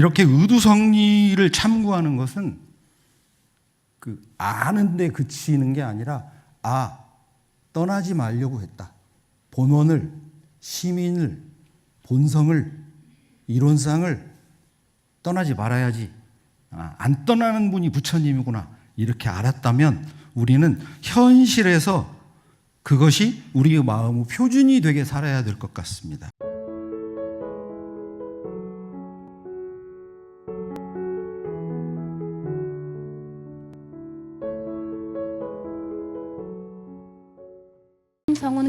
이렇게 의두성리를 참고하는 것은 그 아는데 그치는 게 아니라 아 떠나지 말려고 했다. 본원을 시민을 본성을 이론상을 떠나지 말아야지. 아, 안 떠나는 분이 부처님이구나. 이렇게 알았다면 우리는 현실에서 그것이 우리의 마음의 표준이 되게 살아야 될 것 같습니다.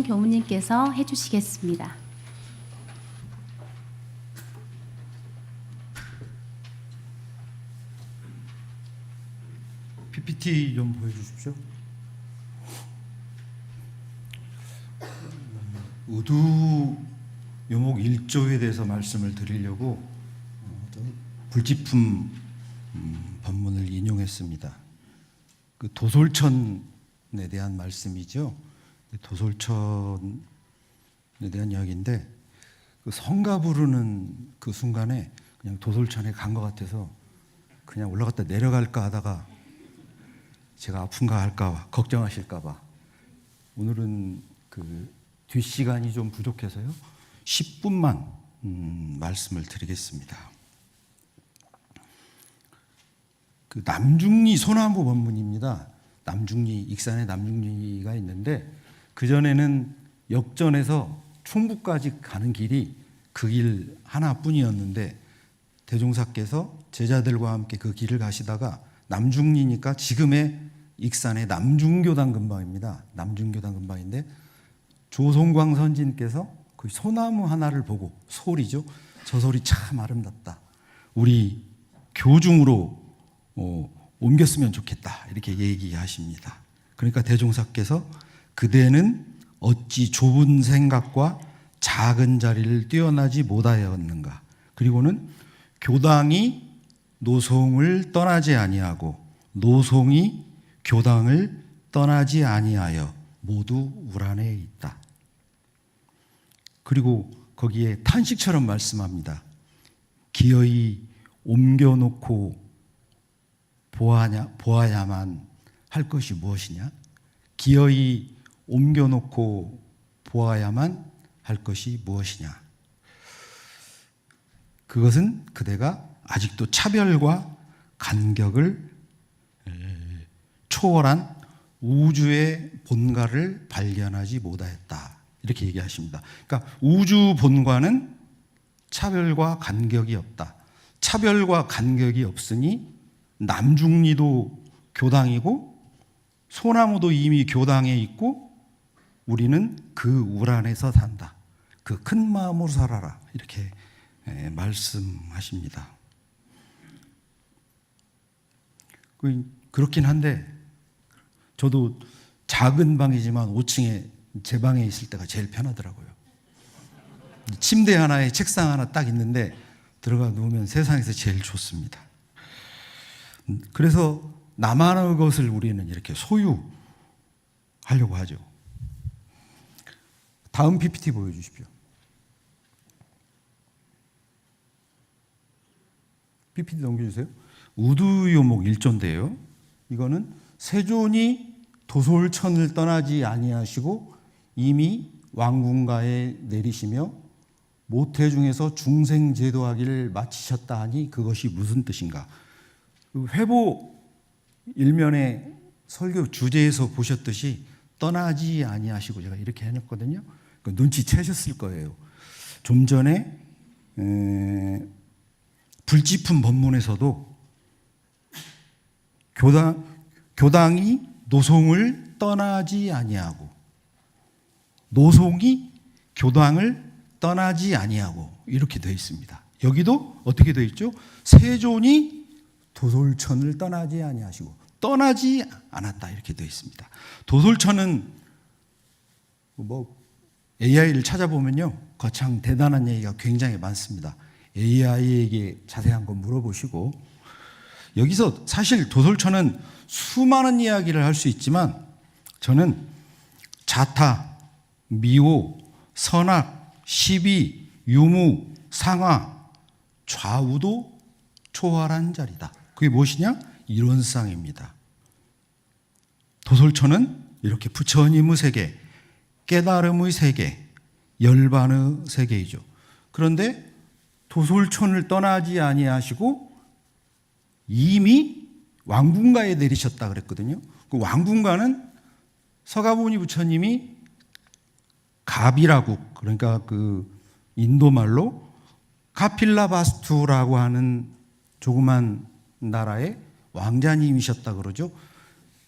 교무님께서 해주시겠습니다. 좀 보여주십시오. 우두 요목 1조에 대해서 말씀을 드리려고 어, 좀 불지품 음, 본문을 인용했습니다. 그 도솔천에 대한 말씀이죠. 도솔천에 대한 이야기인데 그 성가 부르는 그 순간에 그냥 도솔천에 간 것 같아서 그냥 올라갔다 내려갈까 하다가 제가 아픈가 할까 걱정하실까 봐 오늘은 그 뒷시간이 좀 부족해서요 10분만 음, 말씀을 드리겠습니다. 그 남중리 소나무 법문입니다. 남중리 익산에 남중리가 있는데 그 전에는 역전에서 충북까지 가는 길이 그 길 하나뿐이었는데 대종사께서 제자들과 함께 그 길을 가시다가 남중리니까 지금의 익산의 남중교당 근방입니다. 남중교당 근방인데 조송광 선진께서 그 소나무 하나를 보고 소리죠. 저 소리 참 아름답다. 우리 교중으로 어, 옮겼으면 좋겠다. 이렇게 얘기하십니다. 그러니까 대종사께서 그대는 어찌 좁은 생각과 작은 자리를 뛰어나지 못하였는가. 그리고는 교당이 노송을 떠나지 아니하고 노송이 교당을 떠나지 아니하여 모두 우란에 있다. 그리고 거기에 탄식처럼 말씀합니다. 기어이 옮겨놓고 보아냐, 보아야만 할 것이 무엇이냐? 기어이 옮겨놓고 보아야만 할 것이 무엇이냐? 그것은 그대가 아직도 차별과 간격을 초월한 우주의 본가를 발견하지 못하였다. 이렇게 얘기하십니다. 그러니까 우주 본관은 차별과 간격이 없다. 차별과 간격이 없으니 남중리도 교당이고 소나무도 이미 교당에 있고 우리는 그 우란에서 산다. 그 큰 마음으로 살아라. 이렇게 예, 말씀하십니다. 그, 그렇긴 한데 저도 작은 방이지만 5층에 제 방에 있을 때가 제일 편하더라고요. 침대 하나에 책상 하나 딱 있는데 들어가 누우면 세상에서 제일 좋습니다. 그래서 나만의 것을 우리는 이렇게 소유하려고 하죠. 다음 PPT 보여주십시오. PPT 넘겨주세요. 우두요목 일조인데요. 이거는 세존이 도솔천을 떠나지 아니하시고 이미 왕궁가에 내리시며 모태 중에서 중생 제도하기를 마치셨다 하니 그것이 무슨 뜻인가? 그 회보 일면의 설교 주제에서 보셨듯이 떠나지 아니하시고 제가 이렇게 해놨거든요. 그 눈치채셨을 거예요. 좀 전에 에, 불지품 법문에서도 교당 교당이 노송을 떠나지 아니하고 노송이 교당을 떠나지 아니하고 이렇게 되어 있습니다. 여기도 어떻게 되어 있죠? 세존이 도솔천을 떠나지 아니하시고 떠나지 않았다 이렇게 되어 있습니다. 도솔천은 뭐 AI를 찾아보면요 거창 대단한 얘기가 굉장히 많습니다. AI에게 자세한 거 물어보시고 여기서 사실 도솔천은 수많은 이야기를 할 수 있지만 저는 자타, 미호, 선악, 시비, 유무, 상하, 좌우도 초월한 자리다. 그게 무엇이냐? 이론상입니다. 도솔천은 이렇게 부처님의 세계, 깨달음의 세계, 열반의 세계이죠. 그런데 도솔천을 떠나지 아니하시고 이미 왕궁가에 내리셨다 그랬거든요. 그 왕궁가는 서가모니 부처님이 가비라국 그러니까 그 인도 말로 카필라바스투라고 하는 조그만 나라의 왕자님이셨다 그러죠.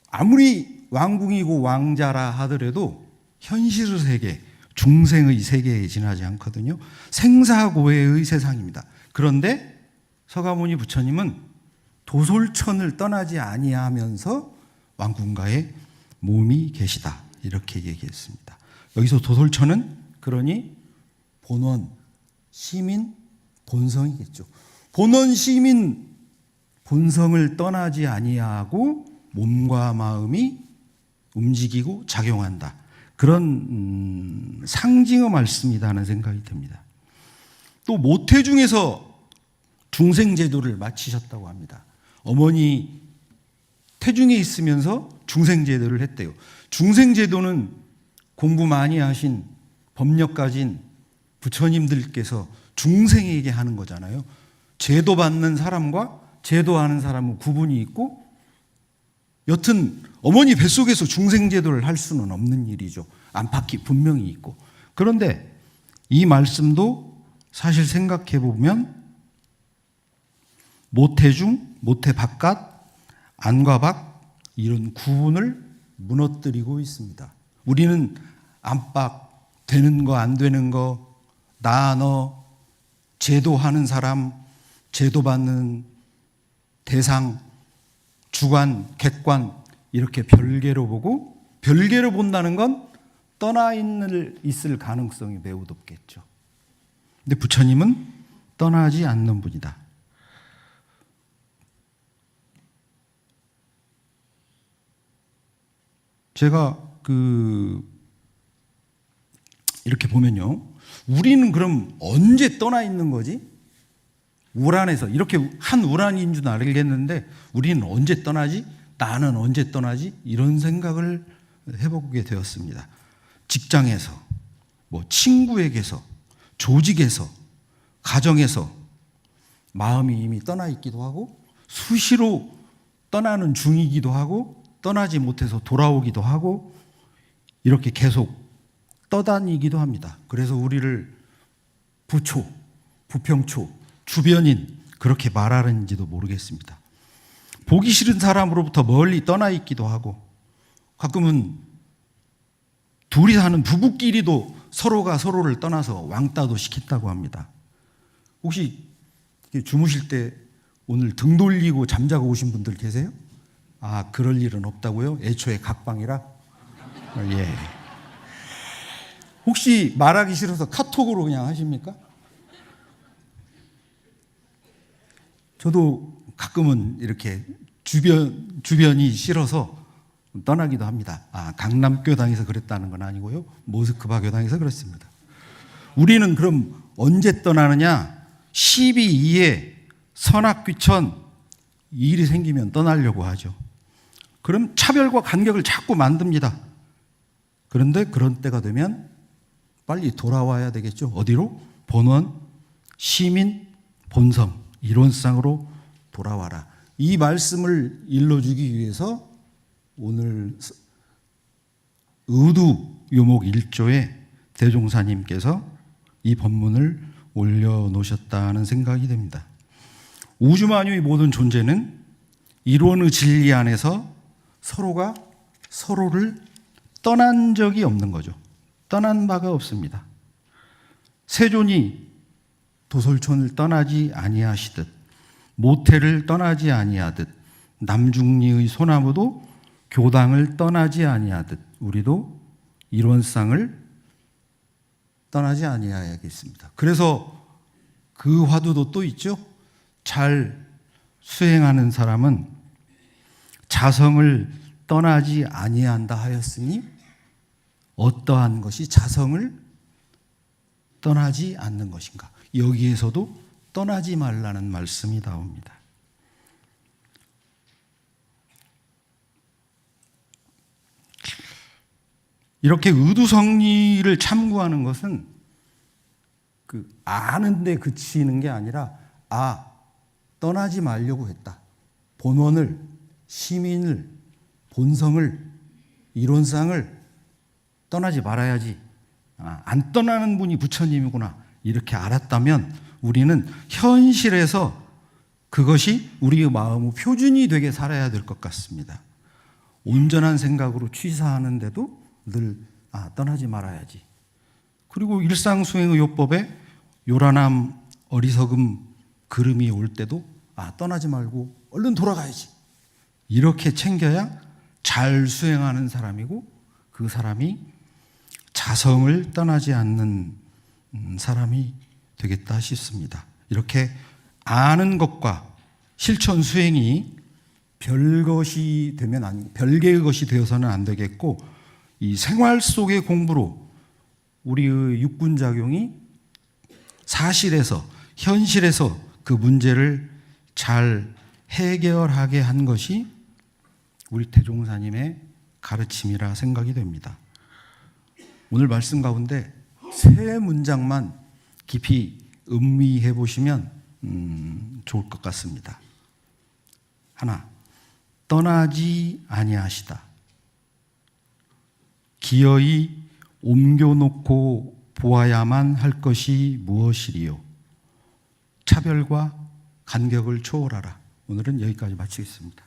아무리 왕궁이고 왕자라 하더라도 현실의 세계, 중생의 세계에 지나지 않거든요. 생사고해의 세상입니다. 그런데 서가모니 부처님은 도솔천을 떠나지 아니하면서 왕궁가에 몸이 계시다. 이렇게 얘기했습니다. 여기서 도솔천은 그러니 본원, 시민, 본성이겠죠. 본원, 시민, 본성을 떠나지 아니하고 몸과 마음이 움직이고 작용한다. 그런 음, 상징의 말씀이다 하는 생각이 듭니다. 또 모태 중에서 중생 제도를 마치셨다고 합니다. 어머니 태중에 있으면서 중생 제도를 했대요. 중생 제도는 공부 많이 하신 법력 가진 부처님들께서 중생에게 하는 거잖아요. 제도 받는 사람과 제도하는 사람은 구분이 있고 여튼 어머니 뱃속에서 중생제도를 할 수는 없는 일이죠. 안팎이 분명히 있고. 그런데 이 말씀도 사실 생각해 보면 모태중, 모태 바깥, 안과 밖 이런 구분을 무너뜨리고 있습니다. 우리는 안팎 되는 거 안 되는 거, 나, 너, 제도하는 사람, 제도받는 대상, 주관, 객관 이렇게 별개로 보고 별개로 본다는 건 떠나 있는 있을 가능성이 매우 높겠죠. 근데 부처님은 떠나지 않는 분이다. 제가 그 이렇게 보면요. 우리는 그럼 언제 떠나 있는 거지? 우란에서 이렇게 한 우란인 줄 알겠는데 우리는 언제 떠나지? 나는 언제 떠나지? 이런 생각을 해보게 되었습니다. 직장에서, 뭐 친구에게서, 조직에서, 가정에서 마음이 이미 떠나 있기도 하고 수시로 떠나는 중이기도 하고 떠나지 못해서 돌아오기도 하고 이렇게 계속 떠다니기도 합니다. 그래서 우리를 부초, 부평초, 주변인 그렇게 말하는지도 모르겠습니다. 보기 싫은 사람으로부터 멀리 떠나 있기도 하고 가끔은 둘이 사는 부부끼리도 서로가 서로를 떠나서 왕따도 시킨다고 합니다. 혹시 주무실 때 오늘 등 돌리고 잠자고 오신 분들 계세요? 아, 그럴 일은 없다고요? 애초에 각방이라? 아, 예. 혹시 말하기 싫어서 카톡으로 그냥 하십니까? 저도 가끔은 이렇게 주변, 주변이 싫어서 떠나기도 합니다. 아, 강남 교당에서 그랬다는 건 아니고요. 모스크바 교당에서 그렇습니다. 우리는 그럼 언제 떠나느냐? 12위에 선악귀천 일이 생기면 떠나려고 하죠. 그럼 차별과 간격을 자꾸 만듭니다. 그런데 그런 때가 되면 빨리 돌아와야 되겠죠. 어디로? 본원, 시민, 본성, 이론상으로 돌아와라. 이 말씀을 일러주기 위해서 오늘 의두 요목 1조에 대종사님께서 이 법문을 올려놓으셨다는 생각이 됩니다. 우주만유의 모든 존재는 이론의 진리 안에서 서로가 서로를 떠난 적이 없는 거죠. 떠난 바가 없습니다. 세존이 도솔촌을 떠나지 아니하시듯 모태를 떠나지 아니하듯 남중리의 소나무도 교당을 떠나지 아니하듯 우리도 이론상을 떠나지 아니하야겠습니다. 그래서 그 화두도 또 있죠. 잘 수행하는 사람은 자성을 떠나지 아니한다 하였으니 어떠한 것이 자성을 떠나지 않는 것인가? 여기에서도 떠나지 말라는 말씀이 나옵니다. 이렇게 의두성리를 참고하는 것은 그 아는데 그치는 게 아니라 아 떠나지 말려고 했다. 본원을 시민을 본성을 이론상을 떠나지 말아야지. 아, 안 떠나는 분이 부처님이구나. 이렇게 알았다면 우리는 현실에서 그것이 우리의 마음의 표준이 되게 살아야 될 것 같습니다. 온전한 생각으로 취사하는데도 늘 아, 떠나지 말아야지. 그리고 일상 수행의 요법에 요란함, 어리석음, 그름이 올 때도 아, 떠나지 말고 얼른 돌아가야지. 이렇게 챙겨야 잘 수행하는 사람이고 그 사람이 자성을 떠나지 않는 음, 사람이 되겠다 싶습니다. 이렇게 아는 것과 실천 수행이 별것이 되면 아니 별개의 것이 되어서는 안 되겠고 이 생활 속의 공부로 우리의 육군 작용이 사실에서 현실에서 그 문제를 잘 해결하게 한 것이 우리 대종사님의 가르침이라 생각이 됩니다. 오늘 말씀 가운데 세 문장만 깊이 음미해 보시면 음, 좋을 것 같습니다. 하나, 떠나지 아니하시다. 기어이 옮겨놓고 보아야만 할 것이 무엇이리요? 차별과 간격을 초월하라. 오늘은 여기까지 마치겠습니다.